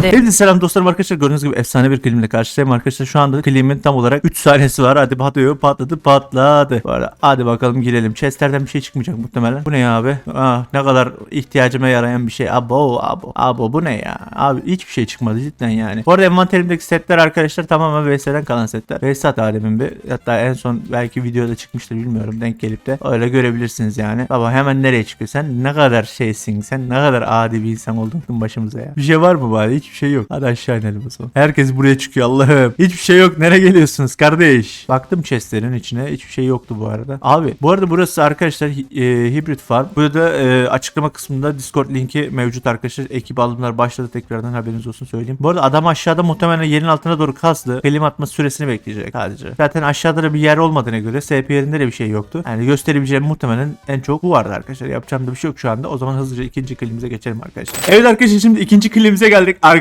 hadi. Hepinize selam dostlarım arkadaşlar. Gördüğünüz gibi efsane bir klimle karşıdayım arkadaşlar. Şu anda klimin tam olarak 3 saniyesi var. Hadi patlıyor patladı patladı. Bu arada hadi bakalım girelim. Chestlerden bir şey çıkmayacak muhtemelen. Bu ne ya abi? Aa, ne kadar ihtiyacıma yarayan bir şey. Abo abo abo bu ne ya? Abi hiçbir şey çıkmadı cidden yani. Bu arada envanterimdeki setler arkadaşlar tamamen VS'den kalan setler. VS alemin bir. Hatta en son belki videoda çıkmıştır bilmiyorum denk gelip de öyle görebilirsiniz yani. Baba hemen nereye çıkıyor? Sen ne kadar şeysin? Sen ne kadar adi bir insan oldun başımıza ya. Bir şey var mı bari? Hiçbir şey yok. Hadi aşağı inelim o zaman. Herkes buraya çıkıyor Allah'ım. Hiçbir şey yok. Nereye geliyorsunuz kardeş? Baktım chestlerin içine. Hiçbir şey yoktu bu arada. Abi bu arada burası arkadaşlar e, Hybrid Farm. Burada e, açıklama kısmında Discord linki mevcut arkadaşlar. Ekip alımlar başladı tekrardan haberiniz olsun söyleyeyim. Bu arada adam aşağıda muhtemelen yerin altına doğru kazdı. Klima atma süresini bekleyecek sadece. Zaten aşağıda da bir yer olmadığına göre SP yerinde de bir şey yoktu. Yani gösterebileceğim muhtemelen en çok bu vardı arkadaşlar. Yapacağım da bir şey yok şu anda. O zaman hızlıca ikinci klimize geçelim arkadaşlar. Evet arkadaşlar şimdi ikinci klimize geldik. Arkadaşlar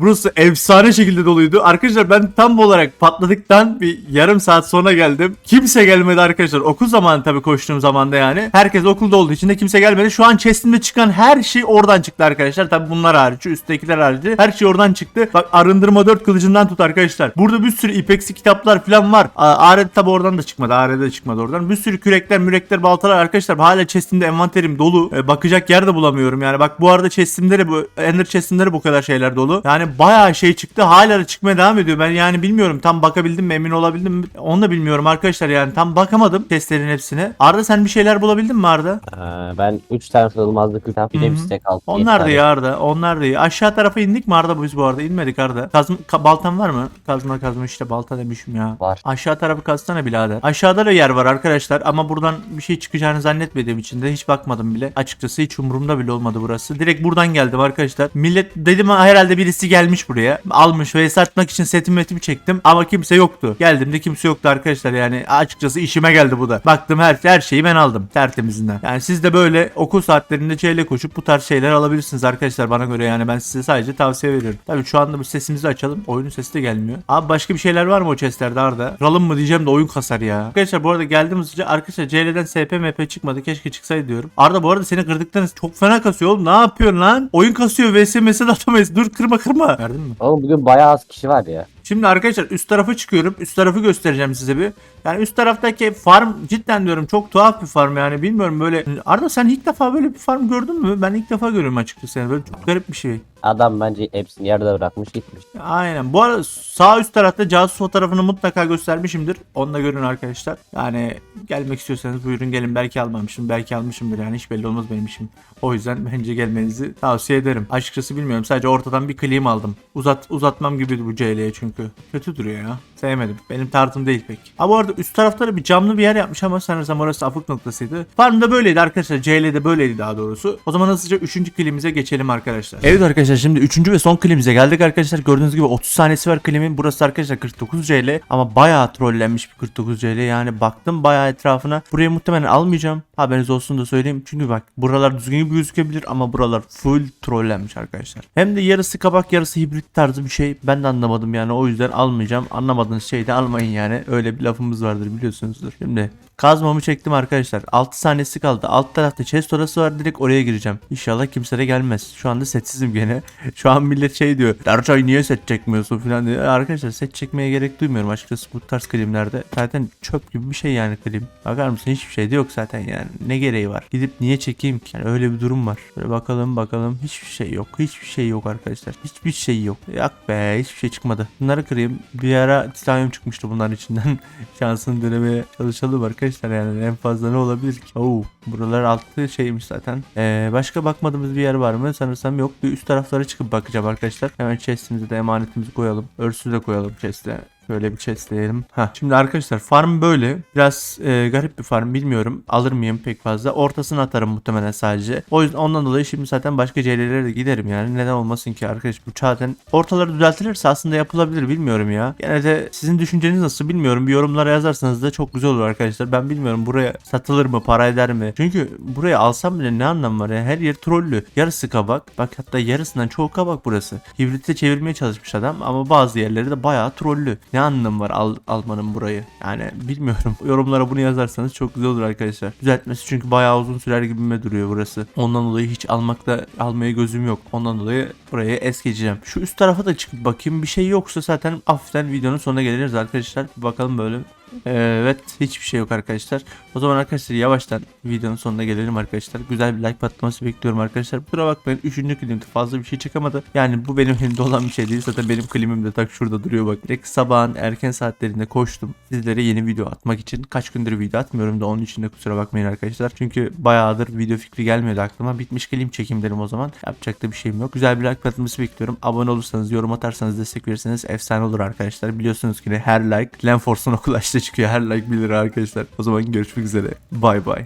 burası efsane şekilde doluydu. Arkadaşlar ben tam olarak patladıktan bir yarım saat sonra geldim. Kimse gelmedi arkadaşlar. Okul zamanı tabii koştuğum zamanda yani. Herkes okulda olduğu için de kimse gelmedi. Şu an chestimde çıkan her şey oradan çıktı arkadaşlar. Tabii bunlar harici, üsttekiler harici. Her şey oradan çıktı. Bak arındırma 4 kılıcından tut arkadaşlar. Burada bir sürü ipeksi kitaplar falan var. Aret tabi oradan da çıkmadı. Aret de çıkmadı oradan. Bir sürü kürekler, mürekler, baltalar arkadaşlar. Hala chestimde envanterim dolu. E, bakacak yer de bulamıyorum. Yani bak bu arada chestimde de bu ender chestimde de bu kadar şeyler dolu. Yani bayağı şey çıktı. Hala da çıkmaya devam ediyor. Ben yani bilmiyorum. Tam bakabildim mi emin olabildim mi? Onu da bilmiyorum arkadaşlar yani. Tam bakamadım chestlerin hepsine. Arda sen bir şeyler bulabildin mi Arda? Ee, ben 3 tane sığılmazlık kitap bir de bir stek aldım. Onlar da iyi Arda. Onlar da iyi. Aşağı tarafa indik mi Arda biz bu arada? İnmedik Arda. Kazma, ka- baltan var mı? Kazma kazma işte balta demişim ya. Var. Aşağı tarafı kazsana birader. Aşağıda da yer var arkadaşlar ama buradan bir şey çıkacağını zannetmediğim için de hiç bakmadım bile. Açıkçası hiç umurumda bile olmadı burası. Direkt buradan geldim arkadaşlar. Millet dedim ha, herhalde birisi gelmiş buraya. Almış ve satmak için setimi metimi çektim ama kimse yoktu. Geldim de kimse yoktu arkadaşlar yani açıkçası işime geldi bu da. Baktım her, her şeyi ben aldım tertemizinden. Yani siz de böyle okul saatlerinde çeyle koşup bu tarz şeyler alabilirsiniz arkadaşlar bana göre yani ben size sadece tavsiye veriyorum. Tabii şu anda bu sesimizi açalım. Oyunun sesi de gelmiyor. Abi başka bir şeyler var mı o chestlerde Arda? Ralım mı diyeceğim de oyun kasar ya. Arkadaşlar bu arada geldiğimiz hızlıca arkadaşlar CL'den SP MP çıkmadı. Keşke çıksaydı diyorum. Arda bu arada seni kırdıktan çok fena kasıyor oğlum. Ne yapıyorsun lan? Oyun kasıyor. VS mesaj atamayız. Dur kırma kırma. Verdin mi? Oğlum bugün bayağı az kişi var ya. Şimdi arkadaşlar üst tarafa çıkıyorum. Üst tarafı göstereceğim size bir. Yani üst taraftaki farm cidden diyorum çok tuhaf bir farm yani bilmiyorum böyle. Arda sen ilk defa böyle bir farm gördün mü? Ben ilk defa görüyorum açıkçası yani böyle çok garip bir şey. Adam bence hepsini yarıda bırakmış gitmiş. Aynen. Bu arada sağ üst tarafta casus fotoğrafını mutlaka göstermişimdir. Onu da görün arkadaşlar. Yani gelmek istiyorsanız buyurun gelin. Belki almamışım. Belki almışımdır. Yani hiç belli olmaz benim işim. O yüzden bence gelmenizi tavsiye ederim. Açıkçası bilmiyorum. Sadece ortadan bir clean aldım. Uzat uzatmam gibiydi bu CL'ye çünkü. Kötü duruyor ya. Sevmedim. Benim tarzım değil pek. Ha bu arada üst tarafta da bir camlı bir yer yapmış ama sanırsam orası afık noktasıydı. Farmda böyleydi arkadaşlar. CL'de böyleydi daha doğrusu. O zaman hızlıca 3. klimize geçelim arkadaşlar. Evet arkadaşlar şimdi 3. ve son klimize geldik arkadaşlar. Gördüğünüz gibi 30 saniyesi var klimin. Burası arkadaşlar 49 CL ama bayağı trollenmiş bir 49 CL. Yani baktım bayağı etrafına. Burayı muhtemelen almayacağım. Haberiniz olsun da söyleyeyim. Çünkü bak buralar düzgün gibi gözükebilir ama buralar full trollenmiş arkadaşlar. Hem de yarısı kabak yarısı hibrit tarzı bir şey. Ben de anlamadım yani o yüzden almayacağım. Anlamadığınız şeyi de almayın yani. Öyle bir lafımız vardır biliyorsunuzdur. Şimdi kazmamı çektim arkadaşlar. 6 saniyesi kaldı. Alt tarafta chest orası var. Direkt oraya gireceğim. İnşallah kimse de gelmez. Şu anda setsizim gene. Şu an millet şey diyor. Darçay niye set çekmiyorsun falan diyor. Arkadaşlar set çekmeye gerek duymuyorum açıkçası bu tarz klimlerde. Zaten çöp gibi bir şey yani klim. Bakar mısın hiçbir şey de yok zaten yani. Ne gereği var? Gidip niye çekeyim ki? Yani öyle bir durum var. Böyle bakalım bakalım. Hiçbir şey yok. Hiçbir şey yok arkadaşlar. Hiçbir şey yok. Yak be hiçbir şey çıkmadı. Bunları kırayım. Bir ara titanyum çıkmıştı bunların içinden. Şansını denemeye çalışalım arkadaşlar yani. En fazla ne olabilir ki? Oo, buralar altı şeymiş zaten. Ee, başka bakmadığımız bir yer var mı? Sanırsam yok. Bir üst taraflara çıkıp bakacağım arkadaşlar. Hemen chestimize de emanetimizi koyalım. Örsü de koyalım chest'e. Şöyle bir chestleyelim. Ha. Şimdi arkadaşlar farm böyle. Biraz e, garip bir farm bilmiyorum. Alır mıyım pek fazla. Ortasını atarım muhtemelen sadece. O yüzden ondan dolayı şimdi zaten başka CL'lere de giderim yani. Neden olmasın ki arkadaş bu zaten ortaları düzeltilirse aslında yapılabilir bilmiyorum ya. Gene de sizin düşünceniz nasıl bilmiyorum. Bir yorumlara yazarsanız da çok güzel olur arkadaşlar. Ben bilmiyorum buraya satılır mı para eder mi? Çünkü buraya alsam bile ne anlam var ya. Her yer trollü. Yarısı kabak. Bak hatta yarısından çoğu kabak burası. Hibrite çevirmeye çalışmış adam ama bazı yerleri de bayağı trollü. Ne anlamı var al, almanın burayı? Yani bilmiyorum. Yorumlara bunu yazarsanız çok güzel olur arkadaşlar. Düzeltmesi çünkü bayağı uzun sürer gibime duruyor burası. Ondan dolayı hiç almakta almaya gözüm yok. Ondan dolayı burayı es geçeceğim. Şu üst tarafa da çıkıp bakayım bir şey yoksa zaten hafiften videonun sonuna geliriz arkadaşlar. Bakalım böyle. Evet hiçbir şey yok arkadaşlar. O zaman arkadaşlar yavaştan videonun sonuna gelelim arkadaşlar. Güzel bir like patlaması bekliyorum arkadaşlar. Kusura bakmayın 3. klimde fazla bir şey çıkamadı. Yani bu benim elimde olan bir şey değil. Zaten benim klimim de tak şurada duruyor bak. Direkt sabahın erken saatlerinde koştum. Sizlere yeni video atmak için. Kaç gündür video atmıyorum da onun için de kusura bakmayın arkadaşlar. Çünkü bayağıdır video fikri gelmiyordu aklıma. Bitmiş klim çekim derim o zaman. Yapacak da bir şeyim yok. Güzel bir like patlaması bekliyorum. Abone olursanız, yorum atarsanız, destek verirseniz efsane olur arkadaşlar. Biliyorsunuz ki her like Lenforce'un okul açta çıkıyor. Her like 1 lira arkadaşlar. O zaman görüşmek üzere. Bay bay.